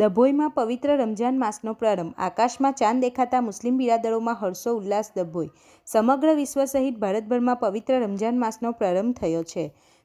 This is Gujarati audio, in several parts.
ડભોઈમાં પવિત્ર રમજાન માસનો પ્રારંભ. આકાશમાં ચાંદ દેખાતા મુસ્લિમ બિરાદરોમાં હર્ષો, ઉલ્લાસ ડભોઈ સમગ્ર વિશ્વ સહિત ભારતભરમાં પવિત્ર રમજાન માસનો પ્રારંભ થયો છે.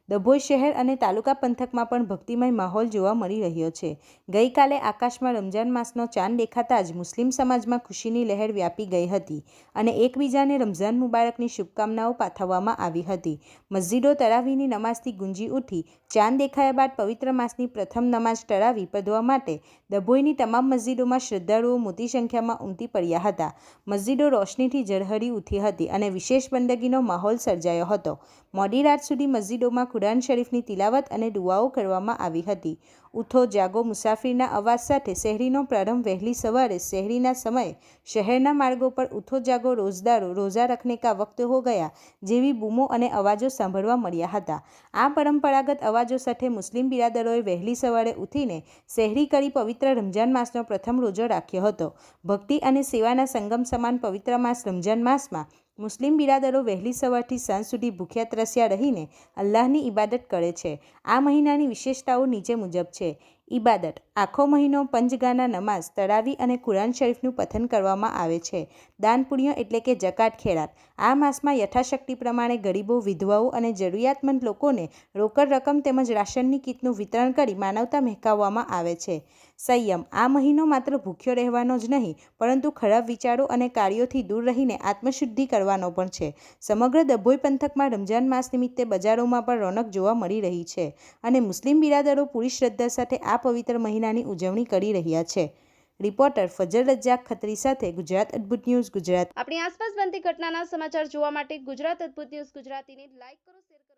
ડભોઈ શહેર અને તાલુકા પંથકમાં પણ ભક્તિમય માહોલ જોવા મળી રહ્યો છે. ગઈકાલે આકાશમાં રમજાન માસનો ચાંદ દેખાતા જ મુસ્લિમ સમાજમાં ખુશીની લહેર વ્યાપી ગઈ હતી અને એકબીજાને રમઝાન મુબારકની શુભકામનાઓ પાઠવવામાં આવી હતી. મસ્જિદો તરાવીની નમાઝથી ગુંજી ઉઠી ચાંદ દેખાયા બાદ પવિત્ર માસની પ્રથમ નમાઝ ટરાવી પધવા માટે ડભોઈની તમામ મસ્જિદોમાં શ્રદ્ધાળુઓ મોટી સંખ્યામાં ઉમટી પડ્યા હતા. મસ્જિદો રોશનીથી ઝળહળી ઉઠી હતી અને વિશેષ બંદગીનો માહોલ સર્જાયો હતો. મોડી રાત સુધી મસ્જિદોમાં કુરાન શરીફની તિલાવત અને દુઆઓ કરવામાં આવી હતી. ઉઠો, જાગો. મુસાફરીના અવાજ સાથે શહેરીનો પ્રારંભ વહેલી સવારે શહેરીના સમયે શહેરના માર્ગો પર ઉઠો, જાગો, રોજદારો રોઝા રખને કા વક્ત હો ગયા જેવી બૂમો અને અવાજો સાંભળવા મળ્યા હતા. આ પરંપરાગત અવાજો સાથે મુસ્લિમ બિરાદરોએ વહેલી સવારે ઉઠીને શહેરી કરી પવિત્ર રમજાન માસનો પ્રથમ રોજો રાખ્યો હતો. ભક્તિ અને સેવાના સંગમ સમાન પવિત્ર માસ રમજાન માસમાં મુસ્લિમ બિરાદરો વહેલી સવારથી સાંજ સુધી ભૂખ્યા ત્રસ્યા રહીને અલ્લાહની ઇબાદત કરે છે. આ મહિનાની વિશેષતાઓ નીચે મુજબ છે. 이렇게 ઇબાદત. આખો મહિનો પંચગાના નમાઝ, તળાવી અને કુરાન શરીફનું પઠન કરવામાં આવે છે. દાન પુણ્ય એટલે કે જકાત ખેરાત. આ માસમાં યથાશક્તિ પ્રમાણે ગરીબો, વિધવાઓ અને જરૂરિયાતમંદ લોકોને રોકડ રકમ તેમજ રાશનની કીટનું વિતરણ કરી માનવતા મહેકાવવામાં આવે છે. સંયમ. આ મહિનો માત્ર ભૂખ્યો રહેવાનો જ નહીં, પરંતુ ખરાબ વિચારો અને કાર્યોથી દૂર રહીને આત્મશુદ્ધિ કરવાનો પણ છે. સમગ્ર ડભોઈ પંથકમાં રમજાન માસ નિમિત્તે બજારોમાં પણ રોનક જોવા મળી રહી છે અને મુસ્લિમ બિરાદરો પૂરી શ્રદ્ધા સાથે આ પવિત્ર મહિનાની ઉજવણી કરી રહ્યા છે. રિપોર્ટર ફજલ રજાક ખત્રી સાથે ગુજરાત અદ્ભુત ન્યૂઝ, ગુજરાત. આપણી આસપાસ બનતી ઘટનાના સમાચાર જોવા માટે ગુજરાત અદ્ભુત ન્યૂઝ ગુજરાતીને લાઈક કરો, શેર કરો.